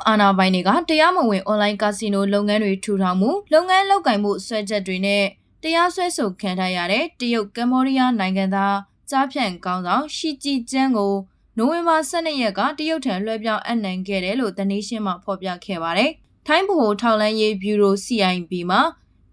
တ်အာဏာပိုင်တွေကတရားမဝင်အွန်လိုင်းကာစီနိုလုပ်ငန်းတွေထူထောင်မှုလုပ်ငန်းလုပ်ကိုင်မှုဆွဲချက်တွေနဲ့တရားစွဲဆိုခံထားရတဲ့တရုတ်ကမ္ဘောဒီးယားနိုင်ငံသားကြားဖြန့်ကောင်းဆောင်ရှီကြည်ကျန်းကိုနိုဝင်ဘာ12ရက်ကတရုတ်ထံလွှဲပြောင်းအနှံခဲ့တယ်လို့တနည်းရှင်းမှဖော်ပြခဲ့ပါတယ်။ထိုင်းဗဟိုထောက်လန်းရေးဘျူရို CIB မှာ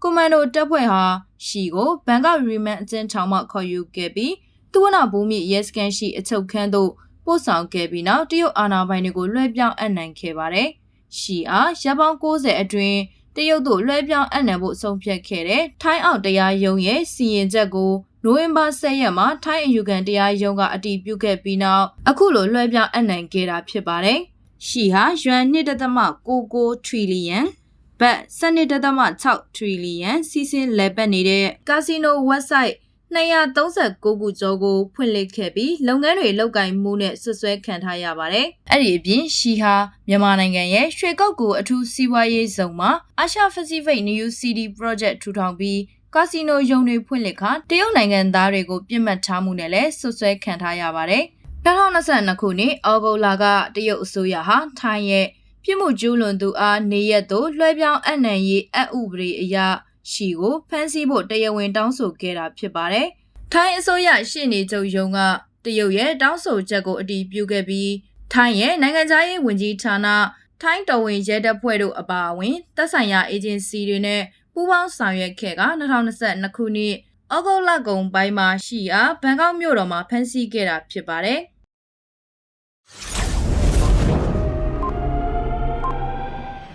ကွန်မန်ဒိုတပ်ဖွဲ့ဟာရှီကိုဘန်ကောက်ရီမန်အကျဉ်းထောင်မှခေါ်ယူခဲ့ပြီးသူဝနာဘူမိရဲစကန်ရှိအချုပ်ခန်းသို့ ပို့ဆောင်ခဲ့ပြီးနောက်တရုတ်အာဏာပိုင်တွေကိုလွှဲပြောင်းအနှံခဲ့ပါတယ်။ရှီအားရပ်ပေါင်း90အတွင်းတရုတ်တို့လွှဲပြောင်းအနှံဖို့ဆုံးဖြတ်ခဲ့တဲ့ထိုင်းအောက်တရားရုံးရဲ့စီရင်ချက်ကိုနိုဝင်ဘာ10ရက်မှာထိုင်းအယူခံတရားရုံးကအတည်ပြုခဲ့ပြီးနောက်အခုလိုလွှဲပြောင်းအနှံခဲ့တာဖြစ်ပါတယ်။ရှီဟာယွမ်1.99ထရီလီယံဘတ်12.6ထရီလီယံစီစဉ်လည်ပတ်နေတဲ့ကာစီနို website 239ခုကျော်ကိုဖွင့်လှစ်ခဲ့ပြီးလုပ်ငန်းတွေလုပ်ကိုင်မှုနဲ့ဆွဆွဲခံထားရပါတယ်။အဲ့ဒီအပြင်ရှီဟာမြန်မာနိုင်ငံရဲ့ရွှေကောက်ကိုအထူးစီးပွားရေးဇုံမှာအာရှ Pacific New City Project ထူထောင်ပြီးကာစီနိုရုံတွေဖွင့်လှစ်ခါတရုတ်နိုင်ငံသားတွေကိုပြစ်မှတ်ထားမှုနဲ့လည်းဆွဆွဲခံထားရပါတယ်။2022ခုနှစ်အောက်တိုဘာလကတရုတ်အစိုးရဟာထိုင်းရဲ့ပြစ်မှုကျူးလွန်သူအားနေရက်သို့လွှဲပြောင်းအနှံရေးအဥပဒေအရ ရှီကိုဖမ်းဆီးဖို့တရားဝင်တောင်းဆိုခဲ့တာဖြစ်ပါတယ်။ထိုင်းအစိုးရရှေ့နေချုပ်ယုံကတရုတ်ရဲ့တောင်းဆိုချက်ကိုအတည်ပြုခဲ့ပြီးထိုင်းရဲ့နိုင်ငံသားရေးဝန်ကြီးဌာနထိုင်းတော်ဝင်ရဲတပ်ဖွဲ့တို့အပါအဝင်သက်ဆိုင်ရာအေဂျင်စီတွေနဲ့ပူးပေါင်းဆောင်ရွက်ခဲ့က2022ခုနှစ်ဩဂုတ်လကုန်ပိုင်းမှာရှိရာဘန်ကောက်မြို့တော်မှာဖမ်းဆီးခဲ့တာဖြစ်ပါတယ်။